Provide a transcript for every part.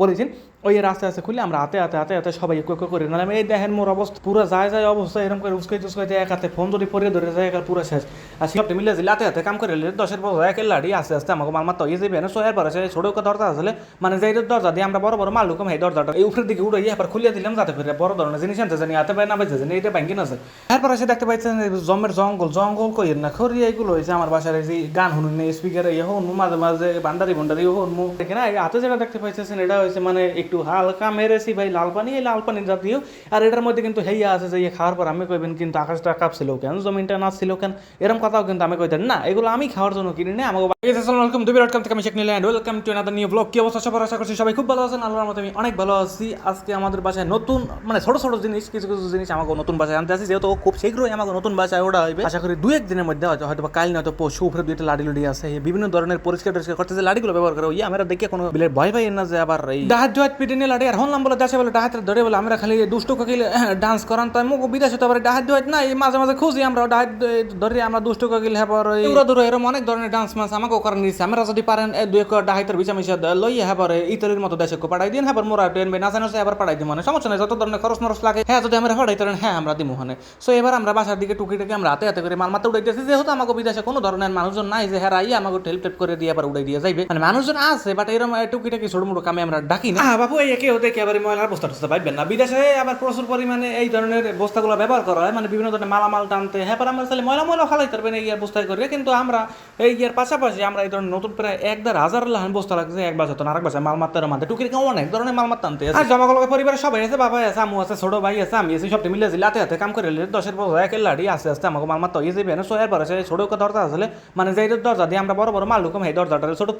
Polythene ওই রাস্তা আস্তে খুলে আমরা হাতে হাতে হাতে হাতে সবাই একটু করে। নাহলে এই দেখেন মোর অবস্থা, পুরো যায় যায় অবস্থা, এরকম করে উস্কাইতে উস্কাইতে এক হাতে ফোন যদি পরে ধরে, যায় একার পুরো শেষ। আর সবটা মিলে দিলে হাতে হাতে কাম করে নিলে দশের বছর একের লাড়ি আস্তে আস্তে আমাকে মাল মারতে হয়ে যাবে না সোয়ার পরে সে ছোটো দরজা আসলে মানে যে দরজা দিয়ে আমরা বড় বড় মাল ঢুকাম এই দরজাটা এই উপরের দিকে উড়ে এবার খুলিয়ে দিলাম যাতে করে বড় ধরনের জিনিস আনতে জানি, হাতে পায় না পাইছে জানি এটা ব্যাংকিং আছে। এরপর এসে দেখতে পাইছেন জমের জঙ্গল জঙ্গল কই না খরি এইগুলো হয়েছে আমার বাসার এই যে গান শুনুন স্পিকার ইয়ে হন মাঝে মাঝে বান্ডারি হন মু এখানে হাতে যেটা দেখতে পাইছেন এটা হয়েছে মানে একটু হালকা মেরেছি ভাই, লাল পানি, এই লাল পানি জাতীয়। আর এটার মধ্যে কিন্তু হেইয়া আছে যে ইয়ে খাওয়ার পর আমি কইবেন, কিন্তু আকাশটা কাঁপছিল কেন? জমিনটা নাচছিল কেন? এরকম কথাও কিন্তু আমি কইতেন না, এগুলো আমি খাওয়ার জন্য কিনি না আমাকে আলাইকুম। দুবি ডট কম থেকে আমি শেখ নিলেন। ওয়েলকাম টু নিউ ব্লগ কি অবস্থা সবার? আশা করছি সবাই খুব ভালো আছেন। আল্লাহর মতো আমি অনেক ভালো আছি। আজকে আমাদের বাসায় নতুন মানে ছোট ছোট জিনিস, কিছু কিছু জিনিস আমাকে নতুন বাসায় আনতে যেহেতু খুব শীঘ্রই আমাকে নতুন বাসায় ওটা আশা করি দু এক দিনের মধ্যে হয়তো হয়তো কাল নয়তো পশু উপরে দুইটা লাড়ি লুড়ি আছে। বিভিন্ন ধরনের পরিষ্কার টরিষ্কার করতে যে লাড়িগুলো ব্যবহার করে, ওই আমরা দেখে কোনো বিলের ভয় পাই না যে আবার এই ডাহাত জোয়াত পিটে নিয়ে লাড়ি আর হনলাম বলে দেশে বলে ডাহাত ধরে বলে আমরা খালি দুষ্ট কাকিলে ডান্স করান তাই মুখ বিদেশে তো আবার ডাহাত জোয়াত না এই মাঝে মাঝে খুঁজি আমরা ডাহাত ধরে আমরা দুষ্ট কাকিল হ্যাপার দূরে দূরে এরকম অনেক ধরনের ডান্স মাস আমাকে করার নিচ্ছে আমরা যদি পারেন দুই এক ডাহাইতের বিচা মিশা লই হ্যাপার ইতালির মতো দেশে পাঠাই দিন হ্যাপার মোরা ট্রেন নাচা নাচা এবার পাঠাই দিই মানে সমস্যা নেই যত ধরনের খরচ মরচ লাগে হ্যাঁ যদি আমরা পাঠাই তাহলে হ্যাঁ আমরা দিমু হনে সো এবার আমরা বাসার দিকে টুকিটাকে আমরা হাতে হাতে করে মাত্র উড়াইতেছি যেহেতু আমাকে বিদেশে কোনো ধরনের মানুষজন নাই যে হ্যাঁ আমাকে টেল টেপ করে দিয়ে আবার উড়াই দিয়ে যাইবে। মানে মানুষজন আছে বাট এরকম টুকিটাকি ছোট মোটো কামে আমরা ডাকি না? বাবু এই একে হতে একেবারে ময়লার বস্তা টস্তা পাইবেন না। বিদেশে আবার প্রচুর পরিমাণে এই ধরনের বস্তাগুলো ব্যবহার করা হয়। মানে বিভিন্ন ধরনের মালামাল টানতে। হ্যাঁ পর আমরা তাহলে ময়লা ময়লা ফালাই পারবেন এই বস্তায় করে। কিন্তু আমরা এই ইয়ার পাশাপাশি আমরা এই ধরনের নতুন প্রায় এক দেড় হাজার লাহান বস্তা লাগছে এক বাসা তো আরেক বাসায় মাল মাত্রার মাঝে টুকির অনেক ধরনের মাল মাত্রা আনতে আছে। আর জমা কলকে পরিবারের সবাই আছে বাবা আছে আমু আছে ছোট ভাই আছে আমি আছি সবটা মিলে দিলে হাতে হাতে কাম করে দশের বছর একের লাড়ি আস্তে আস্তে আমাকে মাল মাত্রা হয়ে। যাবে না সোয়ার পরে সে ছোট দরজা আসলে মানে যে দরজা দিয়ে আমরা বড় বড় মাল ঢুকাম এই দরজাটা ছোট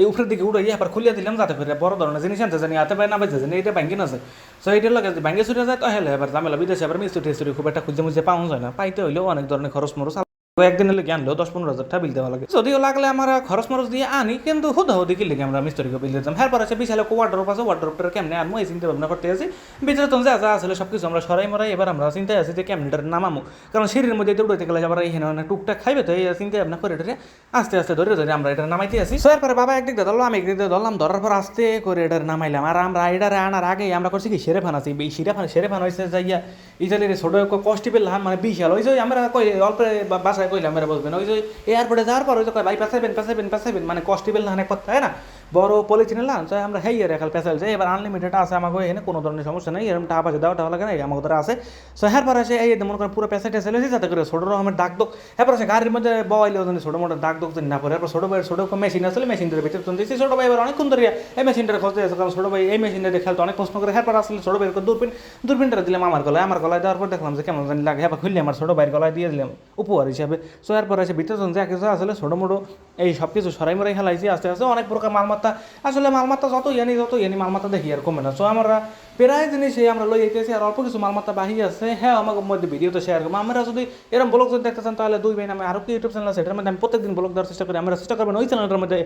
এই উপরের দিকে উড়ে এবার খুলিয়ে দিলাম যাতে করে বড় ধরনের জিনিস আনতে জানি হাতে পায় না পাইছে জানি এটা না আছে। সো এইটার লাগে ব্যাংকে ছুটে যায় তো হেলে এবার ঝামেলা বিদেশে এবার মিস্ত্রি খুব একটা খুঁজে মুজে পাওয়া যায় না পাইতে হইলেও অনেক ধরনের খরচ মরচ একদিন হলে জ্ঞান দশ পনেরো হাজার টাকা বিল দেওয়া লাগে। যদিও লাগলে আমরা খরচ মরচ দিয়ে আনি, কিন্তু হুদ হুদি কি লেগে আমরা মিস্ত্রিকে বিল দিতাম? হ্যাঁ পরে বিশালে ওয়ার্ডরোপ আছে ওয়ার্ডরোপটার কেমনে আর মই চিন্তা ভাবনা করতে আছি। ভিতরে তো যা যা আসলে সব কিছু আমরা সরাই মরাই, এবার আমরা চিন্তায় আছি যে কেমনিটার নামামো কারণ সিঁড়ির মধ্যে দৌড়াইতে গেলে আবার এই হেনে টুকটাক খাইবে, তো এই চিন্তা ভাবনা করে এটারে আস্তে আস্তে ধরে ধরে আমরা এটা নামাইতে আসি সো এরপরে বাবা একদিক ধরলো, আমি একদিক ধরলাম, ধরার পর আস্তে করে এটার নামাইলাম। আর আমরা এটারে আনার আগে আমরা করছি কি সেরে ফান আছি। এই সেরে ফান সেরে ফান হয়েছে যাইয়া ইতালির ছোট কষ্টি পেলাম মানে বিশাল। ওই যে আমরা অল্প বাসায় কইলাম, এরা বলবেন ওই যে এয়ারপোর্টে যাওয়ার পর ওই যে কয়, ভাই পেঁচাইবেন পেঁচাইবেন পেঁচাইবেন মানে কষ্টি না কথা তাই না? বড় পলিথিনে লান চাই আমরা হেই রেখাল পেঁচাইল যে এবার আনলিমিটেড আছে আমাকে এখানে কোনো ধরনের সমস্যা নেই এরকম টাকা পয়সা দেওয়া টাকা লাগে না আমাকে ধরে আছে। সো হ্যার পর আসে এই মনে করেন পুরো পেঁচাইটা চলে যাতে করে ছোট রকমের দাগ দোক এরপর সে গাড়ির মধ্যে বয়াইলে ওখানে ছোটো মোটো দাগ দোক না পড়ে। এরপর ছোটো ভাই ছোটো মেশিন আসলে মেশিন ধরে ভিতরে তুলতে ছোটো ভাই এবার অনেকক্ষণ ধরে এই মেশিনটা খুঁজতে আছে, কারণ ছোটো ভাই এই মেশিনটা দিয়ে খেলতে অনেক প্রশ্ন করে। হ্যাঁ পর আসলে ছোটো ভাইয়ের দূরবীন দূরবীনটা দিলাম আমার গলায়। আমার গলায় দেওয়ার পর দেখলাম যে কেমন জানি লাগে। হ্যাঁ খুললে আমার ছোটো ভাইয়ের গলায় দিয়ে দিলাম উপহার হিসাবে। সো এরপর এসে ভিতরে যা আসলে ছোটো মোটো এই সব কিছু সরাই মরাই খেলাইছি আস্তে আস্তে অনেক প্রকার মালমাত্তা আসলে মালমাত্তা যত ইয়ানি যত ইয়ানি মালমাত্তা দেখি আর কমে না। সো আমরা প্রায় জিনিস আমরা লই যেতেছি আর অল্প কিছু মালমাত্তা বাহি আছে। হ্যাঁ আমাকে মধ্যে ভিডিওতে শেয়ার করব। আমরা যদি এরকম ব্লগ যদি দেখতে চান, তাহলে দুই ভাই নামে আরও কি ইউটিউব চ্যানেল আছে? এটার মধ্যে আমি প্রত্যেকদিন ব্লগ দেওয়ার চেষ্টা করি। আমরা চেষ্টা করবেন ওই চ্যানেলটার মধ্যে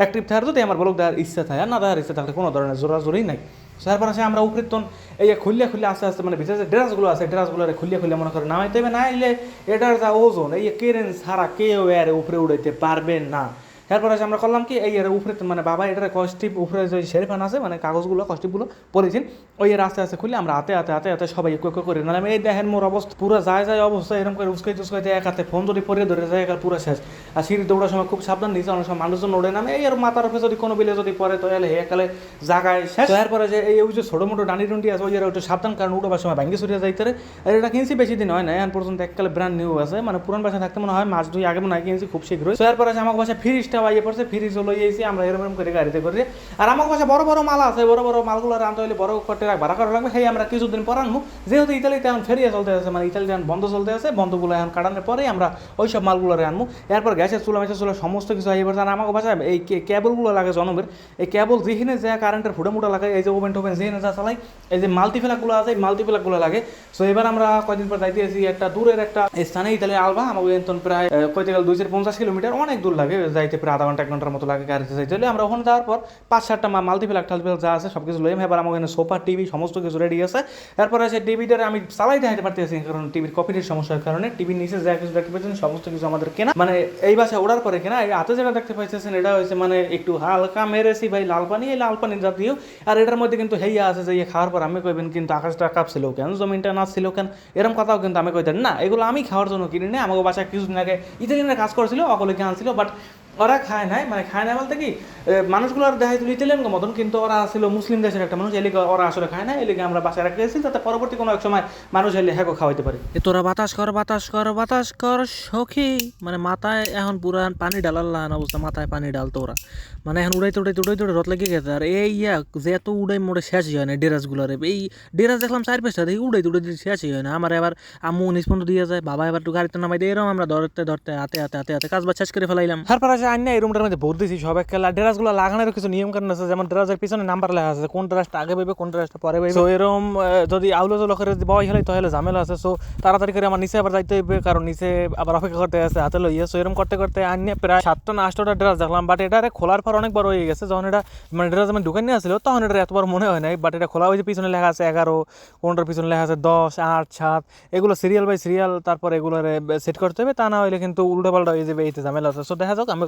অ্যাক্টিভ থাকার। যদি আমার ব্লগ দেওয়ার ইচ্ছা থাকে, আর না দেওয়ার ইচ্ছা থাকলে কোনো ধরনের জোরাজোরি নাই। তারপর আছে আমরা উপৃতন এই যে খুললে খুললে আস্তে আস্তে মানে ভিতরে যে ড্রেসগুলো আছে ড্রেসগুলো খুললে খুললে মনে করে নামাইতে হবে। না এলে এটার যা ওজন, এই কেরেন ছাড়া কেউ এর উপরে উড়াইতে পারবে না। এরপর আছে আমরা করলাম কি এই এর উপরে মানে বাবা এটার কস্টিপ উপরে যে শেরিফান আছে মানে কাগজগুলো কস্টিপগুলো পলিথিন ওই এর আস্তে আস্তে খুলে আমরা হাতে হাতে হাতে হাতে সবাই একটু একটু করে নাহলে এই দেখেন মোর অবস্থা পুরো যায় যায় অবস্থা এরকম করে উস্কাইতে উস্কাইতে এক হাতে ফোন যদি পরে ধরে যায় একার পুরো শেষ। আর সিঁড়ি দৌড়ার সময় খুব সাবধান নিচে অনেক সময় মানুষজন ওড়ে নামে এই আর মাথার উপরে যদি কোনো বিলে যদি পরে তো এলে একালে জাগায় শেষ। তো এরপরে যে এই ওই যে ছোটো মোটো ডানি ডুন্ডি আছে ওই এর একটু সাবধান কারণ উঠোবার সময় ভাঙ্গি সরিয়ে যাইতে। আর এটা কিনছি বেশি দিন হয় না এখন পর্যন্ত এককালে ব্র্যান্ড নিউ আছে মানে পুরান বাসা থাকতে মনে হয় মাস দুই আগে মনে হয় কিনছি খুব শীঘ্রই। তো এরপরে আছে আমার ফ্রিজটা বাইয়ে পড়ছে ফ্রিজ হলো এসে আমরা এরকম করে গাড়িতে করে। আর আমার কাছে বড় বড় মাল আছে, বড় বড় মালগুলো আনতে হলে বড় করতে ভাড়া করা লাগবে, সেই আমরা কিছুদিন পর আনব যেহেতু ইতালিতে এখন ফেরিয়ে চলতে আছে মানে ইতালিতে এখন বন্ধ চলতে আছে, বন্ধগুলো এখন কাটানোর পরে আমরা ওই সব মালগুলো আনব এরপর গ্যাসের চুলা, মেসের চুলা সমস্ত কিছু আইবার আর আমাকে বাসায় এই কেবলগুলো লাগে জনমের, এই কেবল যেখানে যা কারেন্টের ফুটে মুটা লাগে, এই যে ওভেন টোভেন যেখানে যা চালাই, এই যে মাল্টিপ্লাকগুলো আছে, এই মাল্টিপ্লাকগুলো লাগে। সো এবার আমরা কয়দিন পর যাইতে আছি, একটা দূরের একটা স্থানে ইতালি আলবা এতন প্রায় কইতে দুইশো পঞ্চাশ কিলোমিটার, অনেক দূর লাগে যাইতে প্রায় আধা ঘণ্টা, এক ঘণ্টার মতো লাগে গাড়িতে যাইতে। হলে আমরা ওখানে যাওয়ার পর পাঁচ সাতটা মাল্টিপ্লাক টাল্টিপ্লাক যা আছে সব কিছু লইম। এবার আমার এখানে সোফা টিভি সমস্ত কিছু রেডি আছে। এরপরে আছে টিভিটার আমি চালাই দেখাতে পারতেছি কারণ টিভির কপিটির সমস্যার কারণে। টিভির নিচে যা কিছু দেখতে পাচ্ছেন সমস্ত কিছু আমাদের কেনা। মানে এই বাসায় ওড়ার পরে কেনা হাতে যেটা দেখতে পাইতেছেন, এটা হয়েছে মানে একটু হালকা মেরেছি ভাই, লাল পানি। এই লাল পানি জাতীয়। আর এটার মধ্যে কিন্তু হেইয়া আছে যে ইয়ে খাওয়ার পর আমি কইবেন কিন্তু আকাশটা কাঁপছিল কেন, জমিনটা নাচছিল কেন? এরকম কথাও কিন্তু আমি কইতেন না, এগুলো আমি খাওয়ার জন্য কিনি না আমাকে বাসায় কিছুদিন আগে ইতালিয়ানরা কাজ করেছিল, অকলে আনছিল বাট ওরা খায় নাই মানে খায় না বলতে কি মানুষগুলো আর দেখাইছিল ইতালিয়ান মতন কিন্তু ওরা ছিল মুসলিম দেশের একটা মানুষ এলিগে ওরা আসলে খায় না এলিগে আমরা বাসায় রাখতে এসেছি যাতে পরবর্তী কোনো এক সময় মানুষ এলে হ্যাঁ খাওয়াইতে পারে। এ তোরা বাতাস কর বাতাস কর বাতাস কর সখী। মানে মাথায় এখন পুরা পানি ডালার অবস্থা মাথায় পানি ডালতো ওরা। মানে এখন উড়াইতে উড়াইতে উড়াইতে উড়ে রত লেগে গেছে আর এই ইয়া যে এত উড়াই মোড়ে শেষই হয় না ডেরাসগুলোর এই ডেরাস দেখলাম চার পেছটা দেখি উড়াইতে উড়াইতে শেষই হয় না। আমার এবার আম্মু নিষ্পন্ন দিয়ে যায় বাবা এবার একটু গাড়িতে নামাই দিয়ে এরকম আমরা ধরতে ধরতে হাতে হাতে হাতে হাতে কাজ বাজ শেষ করে ফেলাইলাম। তারপর আছে আইনা এই রুমটার মধ্যে ভোট দিয়েছি সব খেলা। ড্রেসগুলো লাগানোর কিছু নিয়ম কারণ আছে যেমন ড্রেসের পিছনে নাম্বার লেখা আছে কোন ড্রেসটা আগে পাইবে কোন ড্রেসটা পরে তো এরকম যদি আউলো জলো করে বয় হলে তাহলে ঝামেলা আছে। সো তাড়াতাড়ি করে আমার নিচে আবার যাইতে হইবে কারণ নিচে আবার অপেক্ষা করতে আছে হাতে লইয়া। সো এরকম করতে করতে আইনে প্রায় সাতটা না আটটা ড্রেস দেখলাম বাট এটা খোলার পর অনেকবার হয়ে গেছে। যখন এটা মানে ড্রেস আমি নিয়ে আসছিল তখন এটা এতবার মনে হয় নাই বাট এটা খোলা হয়েছে পিছনে লেখা আছে এগারো কোনটার পিছনে লেখা আছে দশ আট সাত। এগুলো সিরিয়াল বাই সিরিয়াল তারপর এগুলো সেট করতে হবে তা না হলে কিন্তু উল্টো পাল্টা হয়ে যাবে এইতে ঝামেলা আছে। সো দেখা যাক আমি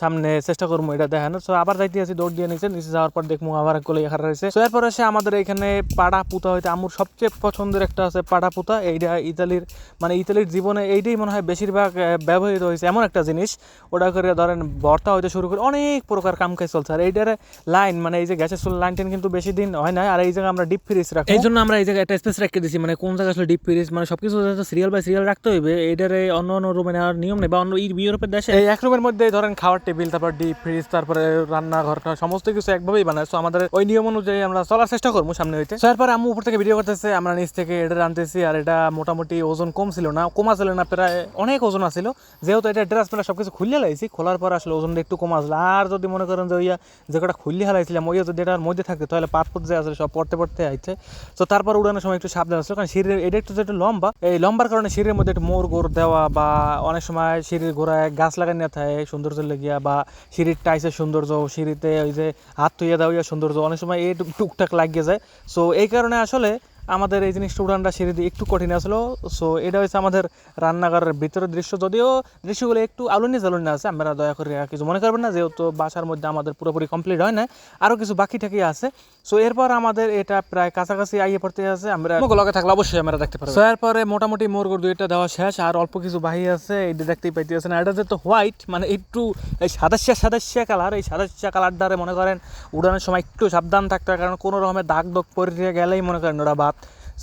সামনে চেষ্টা করব এটা দেখানো সো আবার যাইতে আছি দৌড় দিয়ে নিচে নিচে যাওয়ার পর দেখব আবার একগুলো এখানে রয়েছে। সো এরপর এসে আমাদের এখানে পাড়া পুতা হইতে আমুর সবচেয়ে পছন্দের একটা আছে পাড়া পুতা। এইটা ইতালির মানে ইতালির জীবনে এইটাই মনে হয় বেশিরভাগ ব্যবহৃত হয়েছে এমন একটা জিনিস। ওটা করে ধরেন ভর্তা হইতে শুরু করে অনেক প্রকার কাম কাজ চলছে। আর এইটার লাইন মানে এই যে গ্যাসের চুল লাইন টেন কিন্তু বেশি দিন হয় না। আর এই জায়গায় আমরা ডিপ ফ্রিজ রাখি এই জন্য আমরা এই জায়গায় একটা স্পেস রেখে দিছি। মানে কোন জায়গায় আসলে ডিপ ফ্রিজ মানে সবকিছু সিরিয়াল বাই সিরিয়াল রাখতে হইবে। এইটারে অন্য অন্য রুমে নেওয়ার নিয়ম নেই বা অন্য ইউরোপের দেশে এই এক রুমের মধ্যে ধরেন খাওয়ার টেবিল, তারপর ডিপ ফ্রিজ তারপরে রান্নাঘরটা সমস্ত কিছু একভাবেই বানায়। সো আমাদের ওই নিয়ম অনুযায়ী আমরা চলার চেষ্টা করব সামনে হইতে। So, এরপরে আমি উপর থেকে ভিডিও করতেছে, আমরা নিচ থেকে এটা রানতেছি আর এটা মোটামুটি ওজন কম ছিল না, কমা ছিল না, প্রায় অনেক ওজন আছিল। যেহেতু এটা ড্রেস প্যান্ট সব কিছু খুললে লাইছি, খোলার পর আসলে ওজনটা একটু কম আসলো। আর যদি মনে করেন যে ওইয়া যে কটা খুললে হালাইছিলাম, ওইয়া যদি এটার মধ্যে থাকতে, তাহলে পাত পথ যে আসলে সব পড়তে পড়তে আইছে। তো তারপর উড়ানোর সময় একটু সাবধান আসলো, কারণ সিঁড়ির, এটা একটু যেটা লম্বা, এই লম্বার কারণে সিঁড়ির মধ্যে একটু মোর গোড় দেওয়া বা অনেক সময় সিঁড়ির গোড়ায় গাছ লাগানো থাকে সৌন্দর্য লেগিয়া বা সিঁড়ির টাইসের সৌন্দর্য, সিঁড়িতে ওই যে হাত তুইয়া দাওয়া সৌন্দর্য, অনেক সময় এই টুকটাক লাগিয়ে যায়। সো এই কারণে আসলে আমাদের এই জিনিসটা উড়ানটা সিঁড়ি দিয়ে একটু কঠিন আসলো সো এটা হচ্ছে আমাদের রান্নাঘরের ভিতরের দৃশ্য। যদিও দৃশ্যগুলো একটু আলুনি জ্বালুনি আছে আমরা দয়া করে কিছু মনে করবেন না যেহেতু বাসার মধ্যে আমাদের পুরোপুরি কমপ্লিট হয় না। আরও কিছু বাকি ঠাকি আছে। সো এরপর আমাদের এটা প্রায় কাছাকাছি আইয়ে পড়তে আছে আমরা লগে থাকলে অবশ্যই আমরা দেখতে পারব সো এরপরে মোটামুটি মোরগর দুইটা দেওয়া শেষ আর অল্প কিছু বাহি আছে এইটা দেখতেই পাইতে আছে না এটা যেহেতু হোয়াইট মানে একটু এই সাদাশিয়া সাদাশিয়া কালার এই সাদাশিয়া কালার দ্বারা মনে করেন উড়ানোর সময় একটু সাবধান থাকতে হয় কারণ কোনো রকমের দাগ দাগ পড়ে গেলেই মনে করেন ওরা বাদ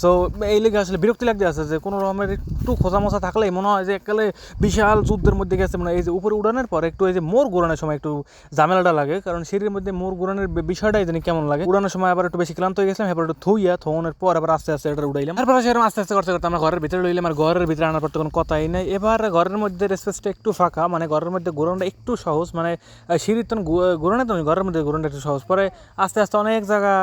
সো এই লেগে আসলে বিরক্তি লাগতে আছে যে কোনো রকমের একটু খোঁজা মোছা থাকলেই মনে হয় যে একালে বিশাল যুদ্ধের মধ্যে গেছে। মানে এই যে উপরে উড়ানোর পর একটু এই যে মোর ঘোরানোর সময় একটু ঝামেলাটা লাগে, কারণ সিঁড়ির মধ্যে মোর ঘোরানোর বিষয়টাই জানি কেমন লাগে। উড়ানোর সময় আবার একটু বেশি ক্লান্ত হয়ে গেছিলাম, এবার একটু থুইয়া থোনের পর আবার আস্তে আস্তে এটা উড়াইলাম। তারপর সেরকম আস্তে আস্তে করতে করতে আমরা ঘরের ভিতরে লইলাম আর ঘরের ভিতরে আনার পর তো কোনো কথাই নাই। এবার ঘরের মধ্যে স্পেসটা একটু ফাঁকা মানে ঘরের মধ্যে ঘোরানোটা একটু সহজ মানে সিঁড়ির তো ঘোরানো তো ঘরের মধ্যে ঘোরানোটা একটু সহজ। পরে আস্তে আস্তে অনেক জায়গা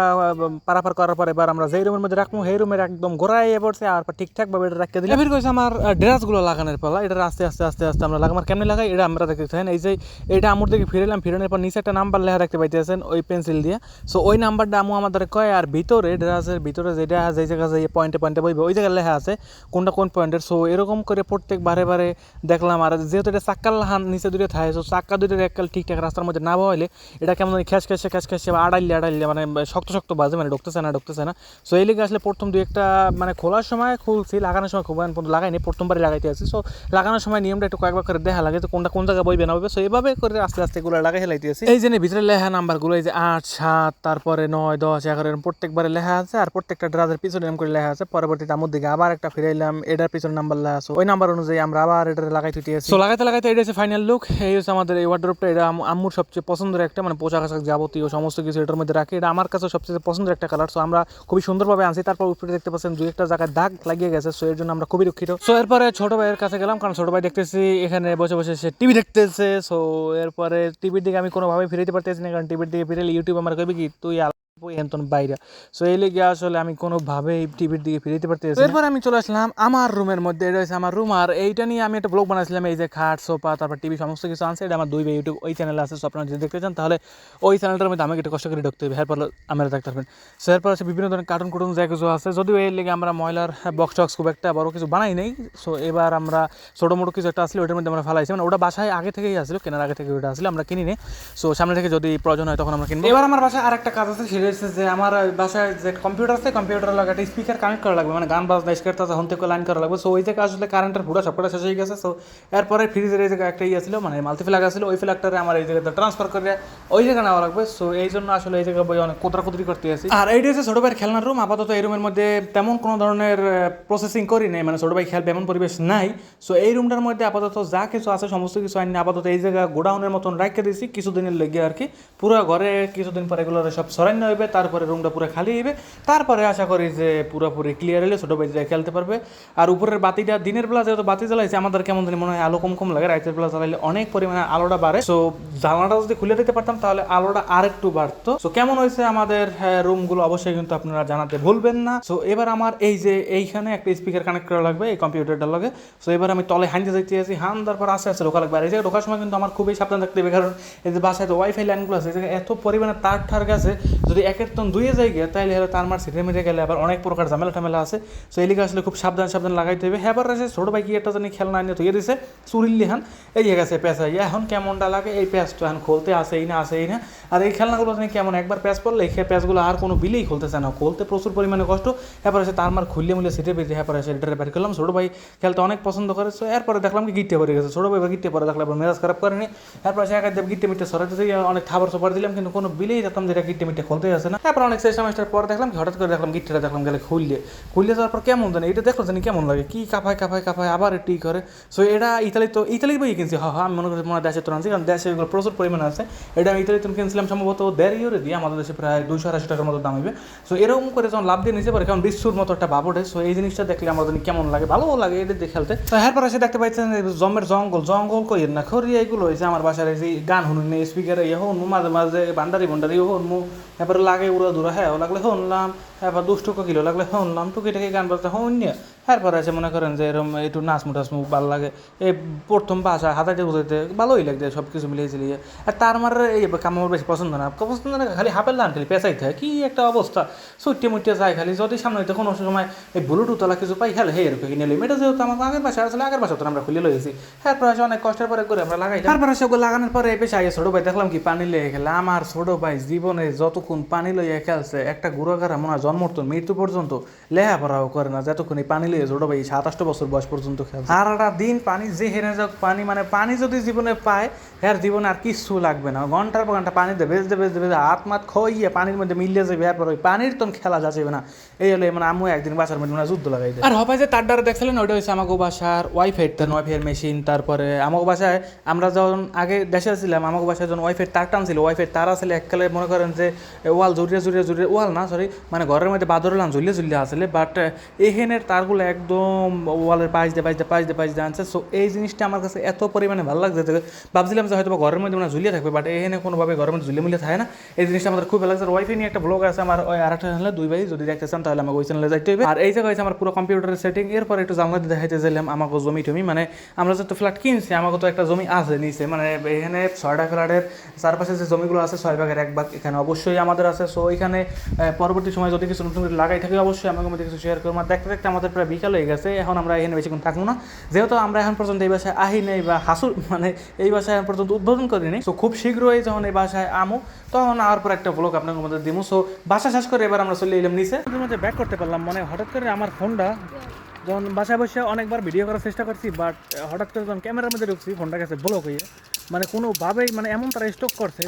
পারাপার করার পর এবার আমরা যেই রুমের মধ্যে রাখব, সেই রুমের একদম ঘোরাই পড়ছে, আর ঠিকঠাকভাবে এটা রাখতে দিলাম ফির কইছে আমার ড্রেসগুলো লাগানোর পালা। এটা আস্তে আস্তে আস্তে আস্তে আমরা লাগাম। আর কেমনে লাগাই? এটা আমরা দেখতে চাই এই যে, এটা আমুর দিকে ফিরেলাম ফিরানোর পর নিচে একটা নাম্বার লেখা রাখতে পাইতেছেন, ওই পেন্সিল দিয়ে। সো ওই নাম্বারটা আমু আমাদের কয়, আর ভিতরে ড্রেসের ভিতরে যেটা যে জায়গা যে পয়েন্টে পয়েন্টে বইবে, ওই জায়গায় লেখা আছে, কোনটা কোন পয়েন্টের সো এরকম করে প্রত্যেক বারে বারে দেখলাম, আর যেহেতু এটা চাক্কাল হান নিচে দুটো থাকে সো চাক্কা দুটোর এককাল ঠিকঠাক রাস্তার মধ্যে না বইলে এটা কেমন খ্যাসে, খ্যাস, খ্যাসে বা আড়াইলে আড়াইলে মানে শক্ত শক্ত বাজে মানে ঢুকতেছে না ঢুকতেছে না। সো এই লিগে আসলে প্রথম দু একটা মানে খোলার সময় খুলছি লাগানোর সময় খুব পর্যন্ত লাগাইনি প্রথমবারই লাগাইতে আছি। সো লাগানোর সময় নিয়মটা একটু কয়েকবার করে দেখা লাগে তো কোনটা কোন জায়গায় বইবে না বইবে। সো এইভাবে করে আস্তে আস্তে এগুলো লাগাই হেলাইতে আছি। এই যে ভিতরে লেখা নাম্বারগুলো এই যে আট সাত তারপরে নয় দশ এগারো এরকম প্রত্যেকবারে লেখা আছে আর প্রত্যেকটা ড্রাজের পিছনে এরকম করে লেখা আছে। পরবর্তীতে আমার দিকে আবার একটা ফিরাইলাম এটার পিছনে নাম্বার লেখা আছে। ওই নাম্বার অনুযায়ী আমরা আবার এটা লাগাই তুই সো লাগাইতে লাগাইতে এটা হচ্ছে ফাইনাল লুক এই হচ্ছে আমাদের এই ওয়ার্ড্রোপটা এটা আম্মুর সবচেয়ে পছন্দের একটা মানে পোশাক আশাক যাবতীয় সমস্ত কিছু এটার মধ্যে রাখি। এটা আমার কাছে সবচেয়ে পছন্দের একটা কালার সো আমরা খুবই সুন্দরভাবে আনছি তারপর উপরে দেখতে পাচ্ছেন দুই একটা জায়গায় দাগ লাগিয়ে গেছে সো এর জন্য আমরা খুবই দুঃখিত। সো এরপরে ছোট ভাইয়ের কাছে গেলাম, কারণ ছোট ভাই দেখতেছি এখানে বসে বসে সে টিভি দেখতেছে সো এরপরে টিভির দিকে আমি কোনোভাবেই ফিরে দিতে পারতেছি না, কারণ টিভির দিকে ফিরে ইউটিউব আমার কবি কি, তুই এন্তন বাইরে। সো এই লেগে আসলে আমি কোনোভাবেই টিভির দিকে ফিরে যেতে পারতেছি এরপর আমি চলে আসলাম আমার রুমের মধ্যে, এটা হচ্ছে আমার রুম। আর এইটা নিয়ে আমি একটা ব্লগ বানাইছিলাম, এই যে খাট, সোফা, তারপর টিভি, সমস্ত কিছু আছে। এটা আমার দুই ভাই ইউটিউব ওই চ্যানেলে আছে। সো আপনারা যদি দেখতে চান, তাহলে ওই চ্যানেলটার মধ্যে আমাকে একটু কষ্ট করে ঢুকতে হবে। এরপর আমরা দেখতে পারবেন। সো এরপর আছে বিভিন্ন ধরনের কার্টুন কুটুন যা কিছু আছে। যদিও এর লেগে আমরা ময়লার বক্স টক্স খুব একটা বড় কিছু বানাই নেই। সো এবার আমরা ছোটো মোটো কিছু একটা আসলে ওটার মধ্যে আমরা ফেলাইছি। মানে ওটা বাসায় আগে থেকেই আসলো, কেনার আগে থেকে ওটা আসলে আমরা কিনি নি সো সামনে থেকে যদি প্রয়োজন হয় তখন আমরা কিনবো। এবার আমার বাসায় আর একটা কাজ আছে, সেটা হচ্ছে যে আমার বাসায় যে কম্পিউটার আছে কম্পিউটার লাগে একটা স্পিকার কানেক্ট করা লাগবে মানে গান বাজনা, স্কেট আছে হন থেকে লাইন করা লাগবে। সো ওই থেকে আসলে কারেন্টের পুরো সবকটা শেষ হয়ে গেছে। সো এরপরে ফ্রিজের এই জায়গায় একটা ইয়ে ছিল মানে মাল্টি ফ্ল্যাগ আছিল, ওই ফ্ল্যাগটারে আমার এই জায়গাতে ট্রান্সফার করে ওই জায়গায় নেওয়া লাগবে। সো এই জন্য আসলে এই জায়গায় বই অনেক কোতরা কুতরি করতে আসি আর এইটা হচ্ছে ছোটো ভাইয়ের খেলনার রুম আপাতত এই রুমের মধ্যে তেমন কোনো ধরনের প্রসেসিং করি নাই। মানে ছোটো ভাই খেলবে এমন পরিবেশ নাই। সো এই রুমটার মধ্যে আপাতত যা কিছু আছে, সমস্ত কিছু আইনি আপাতত এই জায়গা গোডাউনের মতন রাখতে দিয়েছি। কিছুদিনের লেগে আর কি, পুরো ঘরে কিছুদিন পরে এগুলো সব সরান্য হইবে তারপরে রুমটা পুরো খালি হইবে। তারপরে আশা করি যে পুরোপুরি ক্লিয়ার হলে ছোটো যায় খেলতে পারবে। আর উপরের বাতিটা, দিনের বেলা যেহেতু বাতি জ্বালাইছে, আমাদের কেমন জানি মনে হয় আলো কম কম লাগে, রাতের বেলা জ্বালাইলে অনেক পরিমাণে আলোটা বাড়ে। সো জানলাটা যদি খুলে দিতে পারতাম, তাহলে আলোটা আর একটু বাড়তো। সো কেমন হয়েছে আমাদের রুমগুলো অবশ্যই কিন্তু আপনারা জানাতে ভুলবেন না। সো এবার আমার এই যে এইখানে একটা স্পিকার কানেক্ট করা লাগবে, এই কম্পিউটারটার লগে। সো এবার আমি তলে হাঁটতে দেখতে আছি হান তারপর আস্তে আস্তে ঢোকা লাগবে। আর এই জায়গায় ঢোকার সময় কিন্তু আমার খুবই সাবধান থাকতে হবে, কারণ এই যে বাসায় তো ওয়াইফাই লাইনগুলো আছে, এই জায়গায় এত পরিমাণে তার ঠার গেছে, যদি একের তন দুইয়ে যাই গিয়ে, তাইলে হলে তার মার সিটে মেরে গেলে আবার অনেক প্রকার ঝামেলা ঠামেলা আছে। সো এই আসলে খুব সাবধান সাবধান লাগাইতে হবে হ্যাঁ আছে ছোটো ভাই কি একটা জানি খেলনা নিয়ে থইয়ে দিছে চুরিল্লি হান এই গেছে পেঁচা ইয়া, এখন কেমনটা লাগে? এই প্যাঁচটা এখন খুলতে আসেই না আসেই না। আর এই খেলনাগুলো জানি কেমন, একবার প্যাঁচ পড়লে এই প্যাঁচগুলো আর কোনো বিলেই খুলতেছে না। খুলতে প্রচুর পরিমাণে কষ্ট। এরপর এসে তার মার খুললে মুলে সিটে পেয়েছে হ্যাঁ এসে এটারে বের করলাম। ছোটো ভাই খেলতে অনেক পছন্দ করে। সো এরপরে দেখলাম কি গিট্টে পড়ে গেছে। ছোটো ভাই গিট্টে পরে দেখলাম মেজাজ খারাপ করেনি। এরপর সে একা গিট্টে মিটে সরাতে অনেক খাবার সবার দিলাম, কিন্তু কোনো বিলেই যেতাম যেটা গিট্টে মিটে খুলতে আসে না? তারপর অনেক শেষ সেমিস্টার পর দেখলাম কি, হঠাৎ করে দেখলাম গিট্টেটা দেখলাম গেলে খুললে। খুললে যাওয়ার পর কেমন জানি, এটা দেখল জানি কেমন লাগে, কি কাপায় কাপায় কাপায়, আবার ই করে। সো এটা ইতালি তো, ইতালি বই কিনছি হ্যাঁ আমি মনে করি মনে দেশে তো আনছি, কারণ দেশে এগুলো প্রচুর পরিমাণে আছে। এটা আমি ইতালিতে কিনছিলাম সম্ভবত দেড় ইউরে দিয়ে, আমাদের দেশে প্রায় দুইশো, আড়াইশো টাকার মতো দাম হইবে। সো এরকম করে যখন লাভ দিয়ে নিতে পারে, কারণ বিশ্বর মতো একটা ওঠে সো এই জিনিসটা দেখলে আমার আমাদের কেমন লাগে ভালোও লাগে এটা দেখে খেলতে। তো এরপর এসে দেখতে পাইছেন যে জমের জঙ্গল জঙ্গল কই না খরি এগুলো হয়েছে আমার বাসার, এই গান শুনুন স্পিকারে ইয়ে হন মাঝে মাঝে বান্ডারি বান্ডারি হন এরপরে লাগে উড়া দূরা হ্যাঁ লাগলে শুনলাম এবার দুষ্টু কিলো লাগলে শুনলাম টুকিটাকি গান বাজতে হন নিয়ে এরপর আছে মনে করেন যে এরকম একটু নাচমু টাচমু ভালো লাগে। এই প্রথম বাসা হাতাইতে বুঝাইতে ভালোই লাগছে সব কিছু মিলিয়ে ঝিলিয়ে। আর তার আমার এই কাম আমার বেশি পছন্দ না। পছন্দ না, খালি হাপের লান খালি পেঁচাইতে হয়। কি একটা অবস্থা। সুট্টে মুট্টে যায় খালি, যদি সামনে হইতে কোনো সময় এই ব্লুটুথ ওলা কিছু পাই খেলে হে এরকম কিনে লই এটা যেহেতু আমার আগের বাসা আসলে আগের বাসা তো আমরা খুলে লইছি এরপর আছে অনেক কষ্টের পরে করে আমরা লাগাই তারপর ওগুলো লাগানোর পরে পেশা আইয়ে ছোটো ভাই দেখলাম কি পানি লইয়ে খেলে। আমার ছোটো ভাই জীবনে যতক্ষণ পানি লইয়া খেলছে, একটা গুড়াগারা মনে হয় জন্মর তো মৃত্যু পর্যন্ত লেহাপড়াও করে না, যতক্ষণ এই পানি লইয়ে ছোটো ভাই সাতাশটা বছর বয়স পর্যন্ত খেলে সারাটা দিন পানি যে হেরে যাক, পানি মানে পানি যদি জীবনে পায় হ্যার জীবনে আর কিচ্ছু লাগবে না। ঘণ্টার পর ঘণ্টা পানিতে বেজতে বেজতে বেজতে হাত মাত খইয়ে পানির মধ্যে মিলিয়ে যাবে, এরপর ওই পানির তখন খেলা যাচ্ছে না। এই হলে মানে আমু একদিন বাসার মধ্যে মানে যুদ্ধ লাগাই আর হবে যে তার দ্বারা দেখছিলেন, ওইটা হচ্ছে আমাকে বাসার ওয়াইফাই তার ওয়াইফাইয়ের মেশিন, তারপরে আমাকে বাসায় আমরা যখন আগে দেশে ছিলাম আমাকে বাসায় যখন ওয়াইফাই তার টানছিল ওয়াইফাই তার আসলে এককালে মনে করেন যে ওয়াল জুড়িয়ে জুড়িয়ে জুড়িয়ে, ওয়াল না সরি মানে ঘরের মধ্যে বাদর বাদরলাম ঝুলিয়ে ঝুলিয়ে আসলে বাট এখানের তারগুলো একদম ওয়ালের পাশ দিয়ে পাশ দিয়ে পাশ দিয়ে পাশ দিয়ে আনছে। সো এই জিনিসটা আমার কাছে এত পরিমাণে ভালো লাগছে যে ভাবছিলাম যে হয়তো ঘরের মধ্যে মানে ঝুলিয়ে থাকবে বাট এখানে কোনোভাবে ঘরের মধ্যে ঝুলিয়ে মিলিয়ে থাকে না। এই জিনিসটা আমাদের খুব ভালো লাগছে। ওয়াইফাই নিয়ে একটা ব্লগ আছে আমার, ওই আরেকটা চ্যানেলে দুই ভাই, যদি দেখতে চান তাহলে আমাকে ওই চ্যানেলে যাইতে হবে আর এই জায়গায় আমার পুরো কম্পিউটারের সেটিং এরপর একটু জানলা দিয়ে দেখাইতে চাইলাম, আমাকে জমি টমি মানে আমরা যত ফ্ল্যাট কিনছি, আমাকে তো একটা জমি আছে নিচে মানে এখানে ছয়টা ফ্ল্যাটের চারপাশে যে জমিগুলো আছে, ছয় ভাগের এক ভাগ এখানে অবশ্যই আমাদের আছে। সো এখানে পরবর্তী সময় যদি কিছু নতুন করে লাগাই থাকে, অবশ্যই আমাকে মধ্যে কিছু শেয়ার করব দেখতে দেখতে আমাদের প্রায় বিকাল হয়ে গেছে, এখন আমরা এখানে বেশিক্ষণ থাকব না। যেহেতু আমরা এখন পর্যন্ত এই বাসায় আহি নেই বা হাসুর মানে এই বাসায় এখন পর্যন্ত উদ্বোধন করিনি সো খুব শীঘ্রই যখন এই বাসায় আমো, তখন আর পর একটা ব্লগ আপনাকে মধ্যে দিমু। সো বাসা শেষ করে এবার আমরা চলে এলাম নিচে। মধ্যে ব্যাক করতে পারলাম মানে হঠাৎ করে আমার ফোনটা যখন বাসায় বসে অনেকবার ভিডিও করার চেষ্টা করছি বাট হঠাৎ করে যখন ক্যামেরার মধ্যে ঢুকছি ফোনটা কাছে ব্লক হয়ে মানে কোনোভাবেই মানে এমন তারা স্টক করছে,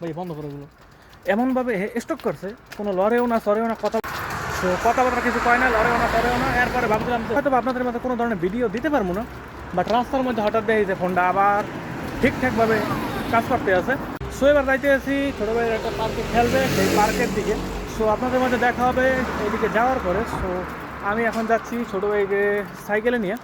ভাই, বন্ধ করে এমনভাবে স্টক করছে। কোনো লড়েও না সরেও না, কথা কথাবার্তা কিছু কয় না, লড়েও না তরেও না, এরপরে ভাবছিলাম হয়তো আপনাদের মধ্যে কোনো ধরনের ভিডিও দিতে পারব না বাট রাস্তার মধ্যে হঠাৎ দেখি যে ফোনটা আবার ঠিকঠাকভাবে কাজ করতে আছে। সো এবার যাইতে আছি, ছোটো ভাইয়ের একটা পার্কে খেলবে, সেই পার্কের দিকে। সো আপনাদের মধ্যে দেখা হবে ওইদিকে যাওয়ার পরে। সো আমি এখন যাচ্ছি ছোটো ভাইকে সাইকেলে নিয়ে।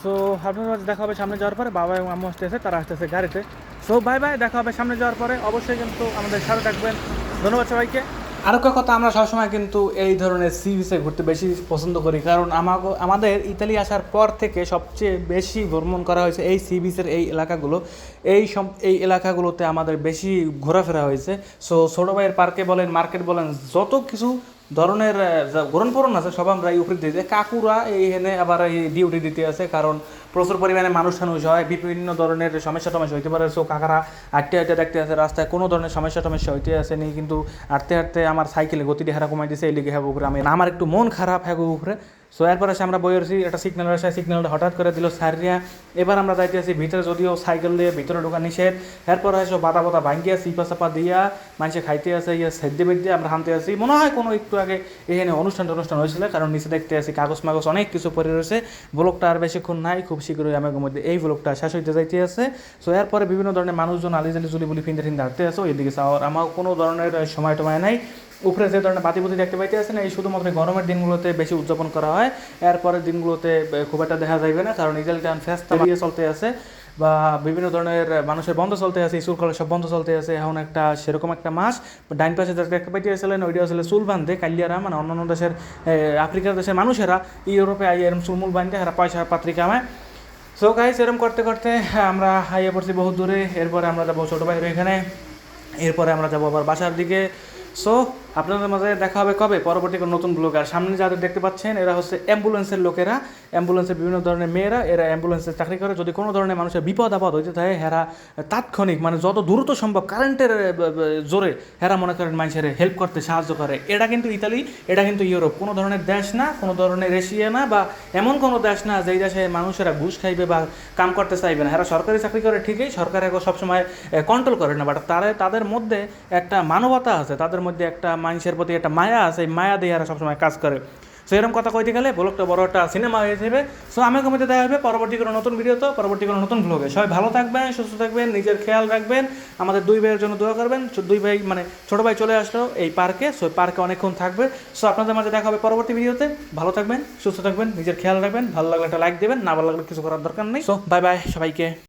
সো আপনাদের মধ্যে দেখা হবে সামনে যাওয়ার পরে, বাবা এবং আম্মু আসতেছে, তারা আসতেছে গাড়িতে। সো বাই বাই দেখা হবে সামনে যাওয়ার পরে। অবশ্যই কিন্তু আমাদের সাথে থাকবেন। ধন্যবাদ সবাইকে। আরও কথা, আমরা সবসময় কিন্তু এই ধরনের সি বিচে ঘুরতে বেশি পছন্দ করি। কারণ আমাকে আমাদের ইতালি আসার পর থেকে সবচেয়ে বেশি ভ্রমণ করা হয়েছে এই সি বিচের এই এলাকাগুলো। এই সব এই এলাকাগুলোতে আমাদের বেশি ঘোরাফেরা হয়েছে। সো ছোটো ভাইয়ের পার্কে বলেন, মার্কেট বলেন, যত কিছু ধরনের গ্রহণ ফোরণ আছে, সব আমরা এই উপরে দিতে কাকুরা এইখানে আবার এই ডিউটি দিতে আছে। কারণ প্রচুর পরিমাণে মানুষ টানুষ হয়, বিভিন্ন ধরনের সমস্যা টমস্যা হইতে পারে। সো কাকারা হাঁটতে হাঁটতে দেখতে আছে, রাস্তায় কোনো ধরনের সমস্যা টমস্যা হইতে আছে নি কিন্তু হাঁটতে হাঁটতে আমার সাইকেলে গতিটি হারা কমাই দিছে এই লিগে হ্যাঁ উপরে। আমি আমার একটু মন খারাপ হ্যাঁ উপরে। সো এরপর এসে আমরা বই বইয়েছি একটা সিগন্যাল আসে সিগন্যালটা হঠাৎ করে দিল সারিয়া। এবার আমরা যাইতে আছি ভিতরে, যদিও সাইকেল দিয়ে ভিতরে ঢোকা নিষেধ। এরপর এসে বাতা বাতা ভাঙ্গিয়া, সিপা চাপা দিয়া মানুষে খাইতে আসে ইয়ে সেদ্দে বেদ্দে আমরা হানতে আসি মনে হয় কোনো একটু আগে এখানে অনুষ্ঠান অনুষ্ঠান হয়েছিল, কারণ নিচে দেখতে আছি কাগজ মাগজ অনেক কিছু পরে রয়েছে। ব্লকটা আর বেশিক্ষণ নাই, খুব শীঘ্রই আমাদের মধ্যে এই ব্লকটা শেষ হইতে যাইতে আছে। সো এরপরে বিভিন্ন ধরনের মানুষজন আলিজালি জুলি বুলি ফিনতে ফিনতে হাঁটতে আছে। ওইদিকে চাওয়ার আমার কোনো ধরনের সময় টময় নাই। উপরে যে ধরনের বাতিবুতি দেখতে পাইতে আছে না এই শুধুমাত্র গরমের দিনগুলোতে বেশি উদযাপন করা হয়। এরপরের দিনগুলোতে খুব একটা দেখা যাইবে না কারণ ইতালিটান ফেস্তা দিয়ে চলতে আছে বা বিভিন্ন ধরনের মানুষের বন্ধ চলতে আছে স্কুল কলেজ সব বন্ধ চলতে আছে। এখন একটা সেরকম একটা মাস। ডাইন পাশে দেখতে পাইতে আসলেন ওইটা আসলে চুল বান্ধে কালিয়ারা মানে অন্যান্য দেশের আফ্রিকার দেশের মানুষেরা ইউরোপে আই এরম চুলমুল বান্ধে এরা পয়সা পাত্রিকা আমায় সো গাইস এরম করতে করতে আমরা হাইয়ে পড়ছি বহু দূরে। এরপরে আমরা যাব ছোটো ভাইয়ের এখানে এরপরে আমরা যাব আবার বাসার দিকে। সো আপনাদের মাঝে দেখা হবে কবে? পরবর্তী কোনো নতুন ব্লগ আর সামনে যাদের দেখতে পাচ্ছেন, এরা হচ্ছে অ্যাম্বুলেন্সের লোকেরা। অ্যাম্বুলেন্সের বিভিন্ন ধরনের মেয়েরা, এরা অ্যাম্বুলেন্সের চাকরি করে। যদি কোনো ধরনের মানুষের বিপদ আপদ হইতে থাকে, হেরা তাৎক্ষণিক মানে যত দ্রুত সম্ভব কারেন্টের জোরে হেরা মনে করেন মানুষের হেল্প করতে সাহায্য করে। এটা কিন্তু ইতালি, এটা কিন্তু ইউরোপ। কোনো ধরনের দেশ না, কোনো ধরনের এশিয়া না, বা এমন কোনো দেশ না, যেই দেশে মানুষেরা ঘুষ খাইবে বা কাম করতে চাইবে না। এরা সরকারি চাকরি করে ঠিকই, সরকার সবসময় কন্ট্রোল করে না বাট তারা, তাদের মধ্যে একটা মানবতা আছে। তাদের মধ্যে একটা মানুষের প্রতি একটা মায়া আছে, এই মায়া দিয়ে এরা সবসময় কাজ করে। সো এরকম কথা কইতে গেলে ব্লগটা বড় একটা সিনেমা হয়ে যাবে। সো আমি কমিতে দেখা হবে পরবর্তী কোনো নতুন ভিডিওতে পরবর্তী কোনো নতুন ব্লগে সবাই ভালো থাকবেন, সুস্থ থাকবেন, নিজের খেয়াল রাখবেন। আমাদের দুই ভাইয়ের জন্য দোয়া করবেন। দুই ভাই মানে ছোটো ভাই চলে আসলো এই পার্কে সো পার্কে অনেকক্ষণ থাকবে। সো আপনাদের মাঝে দেখা হবে পরবর্তী ভিডিওতে ভালো থাকবেন, সুস্থ থাকবেন, নিজের খেয়াল রাখবেন। ভালো লাগলে একটা লাইক দেবেন, না ভালো লাগলে কিছু করার দরকার নেই। সো বাই বাই সবাইকে।